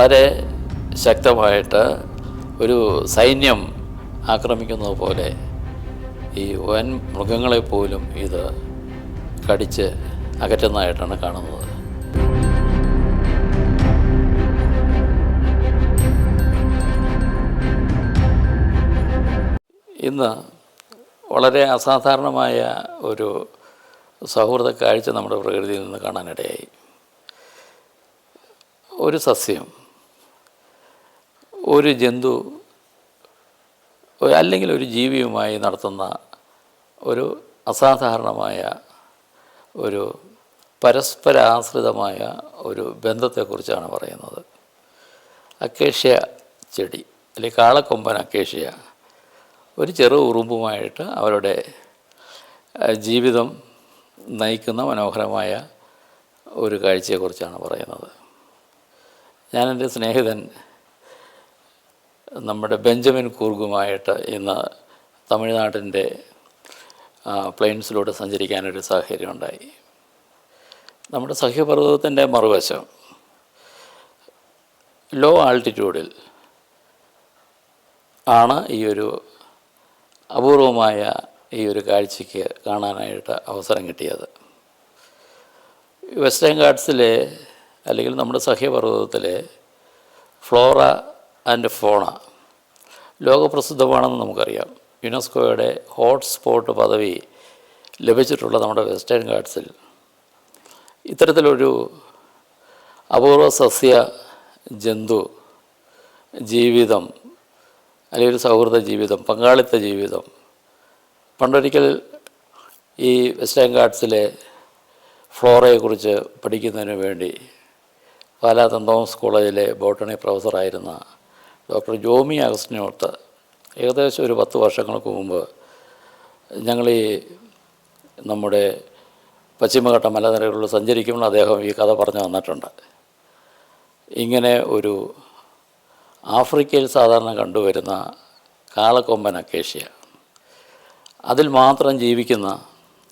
വളരെ ശക്തമായിട്ട് ഒരു സൈന്യം ആക്രമിക്കുന്നത് പോലെ ഈ വൻ മൃഗങ്ങളെപ്പോലും ഇത് കടിച്ച് അകറ്റുന്നതായിട്ടാണ് കാണുന്നത്. ഇന്ന് വളരെ അസാധാരണമായ ഒരു സൗഹൃദ കാഴ്ച നമ്മുടെ പ്രകൃതിയിൽ നിന്ന് കാണാനിടയായി. ഒരു സസ്യം ഒരു ജന്തു അല്ലെങ്കിൽ ഒരു ജീവിയുമായി നടത്തുന്ന ഒരു അസാധാരണമായ ഒരു പരസ്പരാശ്രിതമായ ഒരു ബന്ധത്തെക്കുറിച്ചാണ് പറയുന്നത്. അക്കേഷ്യ ചെടി അല്ലെങ്കിൽ കാളക്കൊമ്പൻ അക്കേഷ്യ ഒരു ചെറു ഉറുമ്പുമായിട്ട് അവരുടെ ജീവിതം നയിക്കുന്ന മനോഹരമായ ഒരു കാഴ്ചയെക്കുറിച്ചാണ് പറയുന്നത്. ഞാനെന്റെ സ്നേഹിതൻ നമ്മുടെ ബെഞ്ചമിൻ കൂർഗുമായിട്ട് ഇന്ന് തമിഴ്നാട്ടിന്റെ പ്ലെയിൻസിലൂടെ സഞ്ചരിക്കാനൊരു സാഹചര്യം ഉണ്ടായി നമ്മുടെ സഹ്യപർവതത്തിന്റെ മറുവശം ലോ ആൾട്ടിറ്റ്യൂഡിൽ ആണ് ഈ ഒരു അപൂർവമായ ഈ ഒരു കാഴ്ചയ്ക്ക് കാണാനായിട്ട് അവസരം കിട്ടിയത്. വെസ്റ്റേൺ ഗാർഡ്സിലെ അല്ലെങ്കിൽ നമ്മുടെ സഹ്യപർവതത്തിലെ ഫ്ലോറ ആൻഡ് ഫോണ. ലോകപ്രസിദ്ധമാണെന്ന് നമുക്കറിയാം. യുനെസ്കോയുടെ ഹോട്ട്സ്പോട്ട് പദവി ലഭിച്ചിട്ടുള്ള നമ്മുടെ വെസ്റ്റേൺ ഗാർഡ്സിൽ ഇത്തരത്തിലൊരു അപൂർവ സസ്യ ജന്തു ജീവിതം അല്ലെങ്കിൽ ഒരു സൗഹൃദ ജീവിതം പങ്കാളിത്ത ജീവിതം. പണ്ടൊരിക്കൽ ഈ വെസ്റ്റേൺ ഗാർഡ്സിലെ ഫ്ലോറയെക്കുറിച്ച് പഠിക്കുന്നതിന് വേണ്ടി പാലാ സെന്റ് തോമസ് കോളേജിലെ ബോട്ടണി പ്രൊഫസറായിരുന്ന ഡോക്ടർ ജോമി അഗസ്റ്റിനോട്ട് ഏകദേശം ഒരു പത്ത് വർഷങ്ങൾക്ക് മുമ്പ് ഞങ്ങൾ ഈ നമ്മുടെ പശ്ചിമഘട്ട മലനിരകളിൽ സഞ്ചരിക്കുമ്പോൾ അദ്ദേഹം ഈ കഥ പറഞ്ഞു തന്നിട്ടുണ്ട്. ഇങ്ങനെ ഒരു ആഫ്രിക്കയിൽ സാധാരണ കണ്ടുവരുന്ന കാളക്കൊമ്പൻ അക്കേഷ്യ. അതിൽ മാത്രം ജീവിക്കുന്ന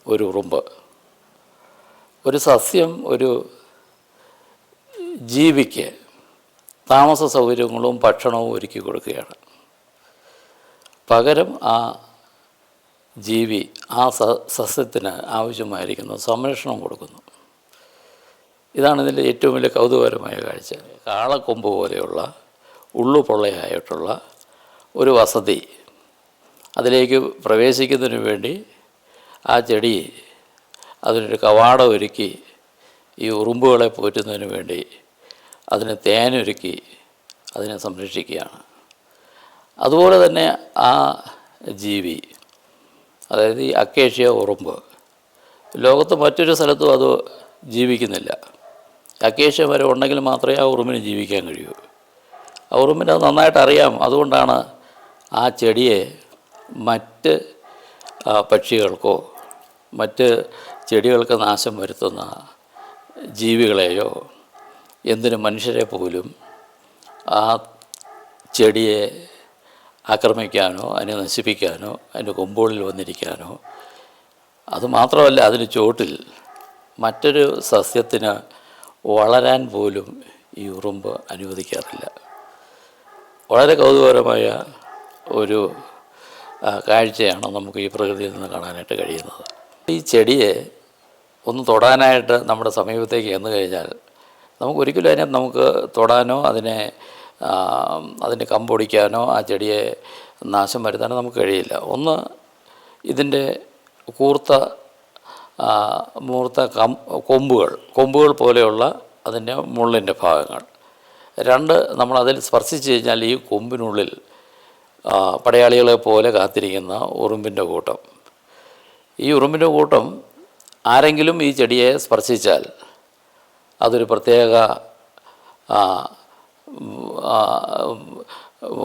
ഒരു ഉറുമ്പ്. ഒരു സസ്യം ഒരു ജീവിക്ക് താമസ സൗകര്യങ്ങളും ഭക്ഷണവും ഒരുക്കി കൊടുക്കുകയാണ്. പകരം ആ ജീവി ആ സസ്യത്തിന് ആവശ്യമായിരിക്കുന്ന സംരക്ഷണം കൊടുക്കുന്നു. ഇതാണ് ഇതിന്റെ ഏറ്റവും വലിയ കൗതുകകരമായ കാഴ്ച. കാളക്കൊമ്പ് പോലെയുള്ള ഉള്ളു പൊള്ളയായിട്ടുള്ള ഒരു വസതി അതിലേക്ക് പ്രവേശിക്കുന്നതിന് വേണ്ടി ആ ചെടി അതിനൊരു കവാടം ഒരുക്കി ഈ ഉറുമ്പുകളെ പോറ്റുന്നതിന് വേണ്ടി അതിന് തേനൊരുക്കി അതിനെ സംരക്ഷിക്കുകയാണ്. അതുപോലെ തന്നെ ആ ജീവി അതായത് ഈ അക്കേഷ്യ ഉറുമ്പ് ലോകത്ത് മറ്റൊരു സ്ഥലത്തും അത് ജീവിക്കുന്നില്ല. അക്കേഷ്യ മരം ഉണ്ടെങ്കിൽ മാത്രമേ ആ ഉറുമ്പിന് ജീവിക്കാൻ കഴിയൂ. ആ ഉറുമ്പിനെ അത് നന്നായിട്ട് അറിയാം. അതുകൊണ്ടാണ് ആ ചെടിയെ മറ്റ് പക്ഷികൾക്കോ മറ്റ് ചെടികൾക്ക് നാശം വരുത്തുന്ന ജീവികളെയോ എന്തിന് മനുഷ്യരെ പോലും ആ ചെടിയെ ആക്രമിക്കാനോ അതിനെ നശിപ്പിക്കാനോ അതിന്റെ കൊമ്പുകളിൽ വന്നിരിക്കാനോ അതുമാത്രമല്ല അതിന് ചുവട്ടിൽ മറ്റൊരു സസ്യത്തിന് വളരാൻ പോലും ഈ ഉറുമ്പ് അനുവദിക്കാറില്ല. വളരെ കൗതുകകരമായ ഒരു കാഴ്ചയാണ് നമുക്ക് ഈ പ്രകൃതിയിൽ നിന്ന് കാണാനായിട്ട് കഴിയുന്നത്. ഈ ചെടിയെ ഒന്ന് തൊടാനായിട്ട് നമ്മുടെ സമീപത്തേക്ക് എന്ന് കഴിഞ്ഞാൽ നമുക്ക് ഒരിക്കലും അതിനെ നമുക്ക് തൊടാനോ അതിനെ അതിന്റെ കമ്പൊടിക്കാനോ ആ ചെടിയെ നാശം വരുത്താനോ നമുക്ക് കഴിയില്ല. ഒന്ന് ഇതിന്റെ കൂർത്ത മൂർത്ത കം കൊമ്പുകൾ കൊമ്പുകൾ പോലെയുള്ള അതിന്റെ മുള്ളിന്റെ ഭാഗങ്ങൾ. രണ്ട് നമ്മൾ അതിൽ സ്പർശിച്ച് കഴിഞ്ഞാൽ ഈ കൊമ്പിനുള്ളിൽ പടയാളികളെ പോലെ കാത്തിരിക്കുന്ന ഉറുമ്പിന്റെ കൂട്ടം. ഈ ഉറുമ്പിന്റെ കൂട്ടം ആരെങ്കിലും ഈ ചെടിയെ സ്പർശിച്ചാൽ അതൊരു പ്രത്യേക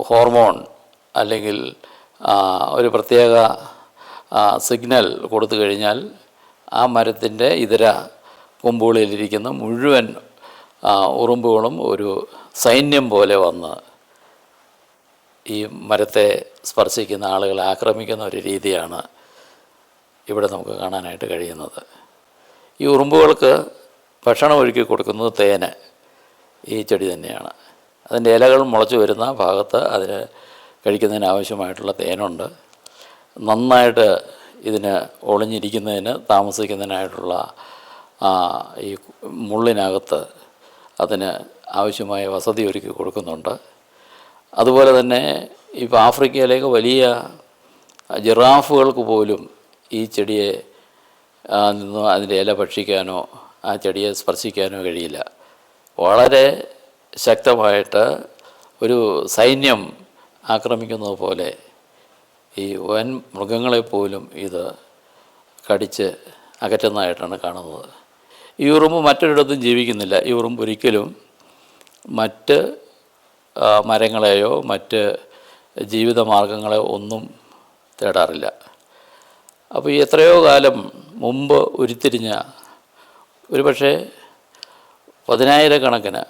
ഹോർമോൺ അല്ലെങ്കിൽ ഒരു പ്രത്യേക സിഗ്നൽ കൊടുത്തു കഴിഞ്ഞാൽ ആ മരത്തിന്റെ ഇതര കൊമ്പുകളിലിരിക്കുന്ന മുഴുവൻ ഉറുമ്പുകളും ഒരു സൈന്യം പോലെ വന്ന് ഈ മരത്തെ സ്പർശിക്കുന്ന ആളുകളെ ആക്രമിക്കുന്ന ഒരു രീതിയാണ് ഇവിടെ നമുക്ക് കാണാനായിട്ട് കഴിയുന്നത്. ഈ ഉറുമ്പുകൾക്ക് ഭക്ഷണം ഒരുക്കി കൊടുക്കുന്നത് തേന്. ഈ ചെടി തന്നെയാണ്. അതിന്റെ ഇലകൾ മുളച്ചു വരുന്ന ഭാഗത്ത് അതിന് കഴിക്കുന്നതിന് ആവശ്യമായിട്ടുള്ള തേനുണ്ട്. നന്നായിട്ട് ഇതിന് ഒളിഞ്ഞിരിക്കുന്നതിന് താമസിക്കുന്നതിനായിട്ടുള്ള ഈ മുള്ളിനകത്ത് അതിന് ആവശ്യമായ വസതി ഒരുക്കി കൊടുക്കുന്നുണ്ട്. അതുപോലെ തന്നെ ഇപ്പോൾ ആഫ്രിക്കയിലേക്ക് വലിയ ജിറാഫുകൾക്ക് പോലും ഈ ചെടിയെ നിന്ന് അതിന്റെ ഇല ഭക്ഷിക്കാനോ ആ ചെടിയെ സ്പർശിക്കാനോ കഴിയില്ല. വളരെ ശക്തമായിട്ട് ഒരു സൈന്യം ആക്രമിക്കുന്നത് പോലെ ഈ വൻ മൃഗങ്ങളെപ്പോലും ഇത് കടിച്ച് അകറ്റുന്നതായിട്ടാണ് കാണുന്നത്. ഈ ഉറുമ്പ് മറ്റൊരിടത്തും ജീവിക്കുന്നില്ല. ഈ ഉറുമ്പ് ഒരിക്കലും മറ്റ് മരങ്ങളെയോ മറ്റ് ജീവിത മാർഗങ്ങളെയോ ഒന്നും തേടാറില്ല. അപ്പോൾ എത്രയോ കാലം മുമ്പ് ഉരുത്തിരിഞ്ഞ ഒരുപക്ഷെ പതിനായിരക്കണക്കിന്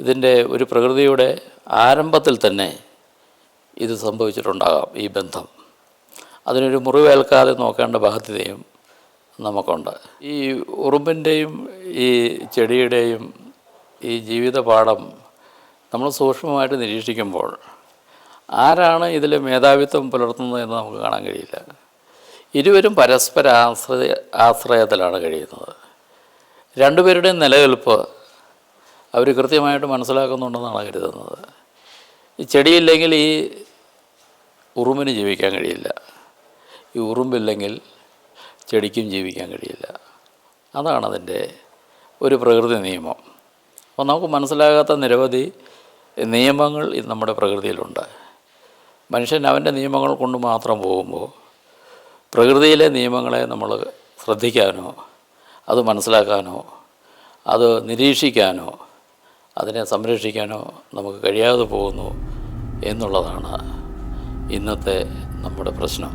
ഇതിന്റെ ഒരു പ്രകൃതിയുടെ ആരംഭത്തിൽ തന്നെ ഇത് സംഭവിച്ചിട്ടുണ്ടാകാം ഈ ബന്ധം. അതിനൊരു മുറിവേൽക്കാതെ നോക്കേണ്ട ബാധ്യതയും നമുക്കുണ്ട്. ഈ ഉറുമ്പിന്റെയും ഈ ചെടിയുടെയും ഈ ജീവിതപാഠം നമ്മൾ സൂക്ഷ്മമായിട്ട് നിരീക്ഷിക്കുമ്പോൾ ആരാണ് ഇതിൽ മേധാവിത്വം പുലർത്തുന്നത് എന്ന് നമുക്ക് കാണാൻ കഴിയില്ല. ഇരുവരും പരസ്പര ആശ്രയ ആശ്രയത്തിലാണ് കഴിയുന്നത്. രണ്ടുപേരുടെയും നിലനിൽപ്പ് അവർ കൃത്യമായിട്ട് മനസ്സിലാക്കുന്നുണ്ടെന്നാണ് കരുതുന്നത്. ഈ ചെടിയില്ലെങ്കിൽ ഈ ഉറുമ്പിന് ജീവിക്കാൻ കഴിയില്ല. ഈ ഉറുമ്പില്ലെങ്കിൽ ചെടിക്കും ജീവിക്കാൻ കഴിയില്ല. അതാണ് അതിന്റെ ഒരു പ്രകൃതി നിയമം. അപ്പോൾ നമുക്ക് മനസ്സിലാകാത്ത നിരവധി നിയമങ്ങൾ നമ്മുടെ പ്രകൃതിയിലുണ്ട്. മനുഷ്യൻ അവന്റെ നിയമങ്ങൾ കൊണ്ട് മാത്രം പോകുമ്പോൾ പ്രകൃതിയിലെ നിയമങ്ങളെ നമ്മൾ ശ്രദ്ധിക്കാനോ അത് മനസ്സിലാക്കാനോ അത് നിരീക്ഷിക്കാനോ അതിനെ സംരക്ഷിക്കാനോ നമുക്ക് കഴിയാതെ പോകുന്നു എന്നുള്ളതാണ് ഇന്നത്തെ നമ്മുടെ പ്രശ്നം.